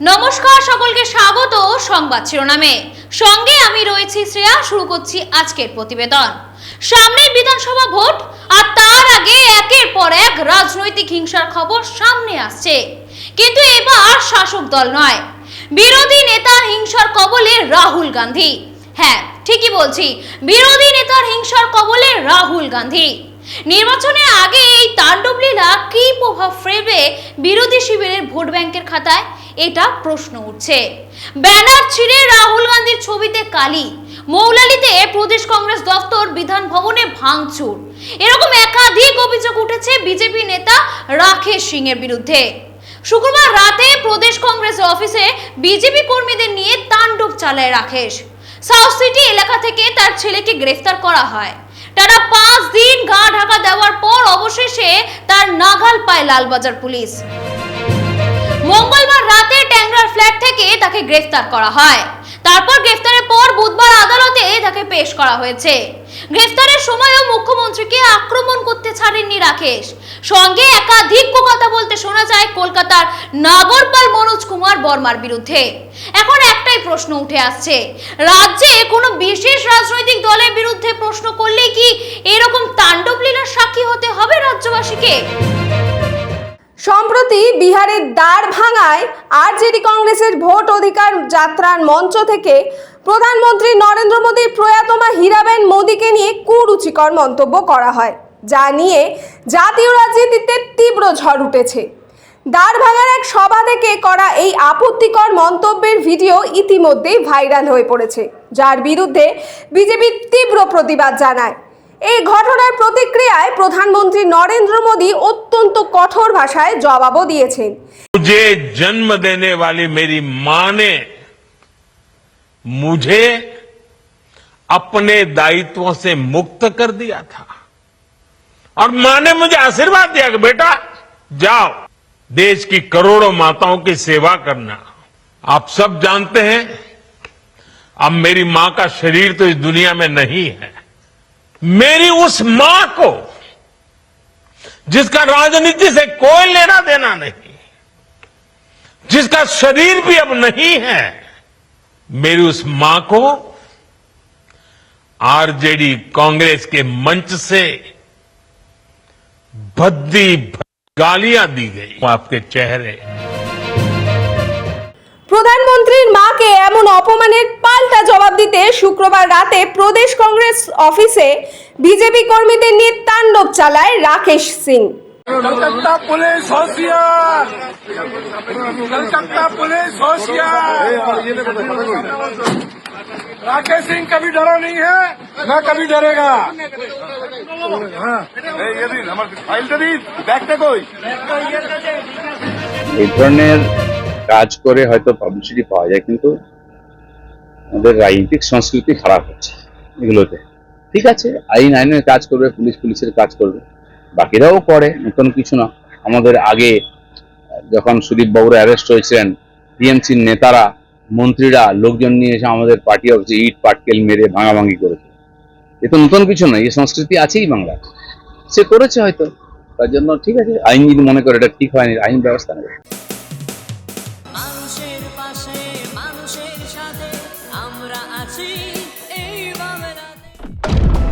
নমস্কার সকলকে, স্বাগত সংবাদ শিরোনামে। সঙ্গে আমি রয়েছি শ্রেয়া, শুরু করছি আজকের প্রতিবেদন। সামনে বিধানসভা ভোট, আর তার আগে একের পর এক রাজনৈতিক হিংসার খবর সামনে আসছে। কিন্তু এবার শাসক দল নয়। বিরোধী নেতার হিংসার কবলে রাহুল গান্ধী। হ্যাঁ ঠিকই বলছি, বিরোধী নেতার হিংসার কবলে রাহুল গান্ধী। নির্বাচনের আগে এই তাণ্ডবলীলা কী প্রভাব ফেলবে বিরোধী শিবিরের ভোট ব্যাংকের খাতায়? এটা প্রশ্ন উঠছে। ব্যানার ছিঁড়ে রাহুল গান্ধীর ছবিতে কালি। মৌলালিতে প্রদেশ কংগ্রেস দফতর বিধান ভবনে ভাঙচুর। এরকম একাধিক অভিযোগ উঠেছে বিজেপি নেতা রাকেশ সিং এর বিরুদ্ধে। শুক্রবার রাতে প্রদেশ কংগ্রেস অফিসে বিজেপি কর্মীদের নিয়ে তাণ্ডব চালায় রাকেশ। সাউথ সিটি এলাকা থেকে তার ছেলেকে গ্রেফতার করা হয়। টানা পাঁচ দিন গা ঢাকা দেওয়ার পর অবশেষে তার নাগাল পায় লালবাজার পুলিশ। মঙ্গলবার রাতে ট্যাংরার ফ্ল্যাট থেকে তাকে গ্রেফতার করা হয়। তারপর গ্রেফতারের পর বুধবার আদালতে তাকে পেশ করা হয়েছে। গ্রেফতারের সময়ও মুখ্যমন্ত্রীকে আক্রমণ করতে ছাড়েননি রাকেশ। সঙ্গে একাধিক কথা বলতে শোনা যায় কলকাতার নাগরপাল মনোজ কুমার বর্মার বিরুদ্ধে। এখন একটাই প্রশ্ন উঠে আসছে, রাজ্যে কোনো বিশেষ রাজনৈতিক দলের বিরুদ্ধে প্রশ্ন করলেই কি এরকম তাণ্ডবলীলার সাক্ষী হতে হবে রাজ্যবাসীকে? সম্প্রতি বিহারের দ্বার ভাঙায় আরজেডি কংগ্রেসের ভোট অধিকার যাত্রার মঞ্চ থেকে প্রধানমন্ত্রী নরেন্দ্র মোদীর প্রয়াতমা হীরাবেন মোদীকে নিয়ে কুরুচিকর মন্তব্য করা হয়, যা নিয়ে জাতীয় রাজনীতিতে তীব্র ঝড় উঠেছে। দ্বার ভাঙার এক সভা থেকে করা এই আপত্তিকর মন্তব্যের ভিডিও ইতিমধ্যেই ভাইরাল হয়ে পড়েছে, যার বিরুদ্ধে বিজেপি তীব্র প্রতিবাদ জানায়। এই ঘটনার প্রতিক্রিয়ায় প্রধানমন্ত্রী নরেন্দ্র মোদী অত্যন্ত কঠোর ভাষায় জবাবও দিয়েছেন मुझे जन्म देने वाली मेरी मां ने मुझे अपने दायित्वों से मुक्त कर दिया था और मां ने मुझे आशीर्वाद दिया कि बेटा जाओ देश की करोड़ों माताओं की सेवा करना आप सब जानते हैं अब मेरी मां का शरीर तो इस दुनिया में नहीं है मेरी उस मां को जिसका राजनीति से कोई लेना देना नहीं जिसका शरीर भी अब नहीं है मेरी उस मां को आरजेडी कांग्रेस के मंच से भद्दी गालियां दी गई आपके चेहरे প্রধানমন্ত্রীর মাকে এমন অপমানের পাল্টা জবাব দিতে শুক্রবার রাতে প্রদেশ কংগ্রেস অফিসে বিজেপি কর্মীদের নিয়ে তাণ্ডব চালায় রাকেশ সিং कलकत्ता पुलिस होशियार कलकत्ता पुलिस होशियार राकेश सिंह कभी डरा नहीं है न कभी डरेगा हाँ ये দিন আমার ফাইলটা দিন ব্যাগটা কই এই ধরনের কাজ করে হয়তো পাবলিসিটি পাওয়া যায় কিন্তু আমাদের রাজনৈতিক সংস্কৃতি খারাপ হচ্ছে এগুলোতে। ঠিক আছে, আইন আইনের কাজ করবে, পুলিশ পুলিশের কাজ করবে, বাকিরাও করে, নতুন কিছু না। আমাদের আগে যখন সুদীপ বাবুরা অ্যারেস্ট হয়েছিলেন, টিএমসির নেতারা, মন্ত্রীরা, লোকজন নিয়ে এসে আমাদের পার্টি অফিসে ইট, পাটকেল মেরে ভাঙাভাঙি করেছে। এ তো নতুন কিছু নয় এই সংস্কৃতি আছেই বাংলা সে করেছে হয়তো, তার জন্য ঠিক আছে আইন যদি মনে করে এটা ঠিক হয়নি, আইন ব্যবস্থা নেবে।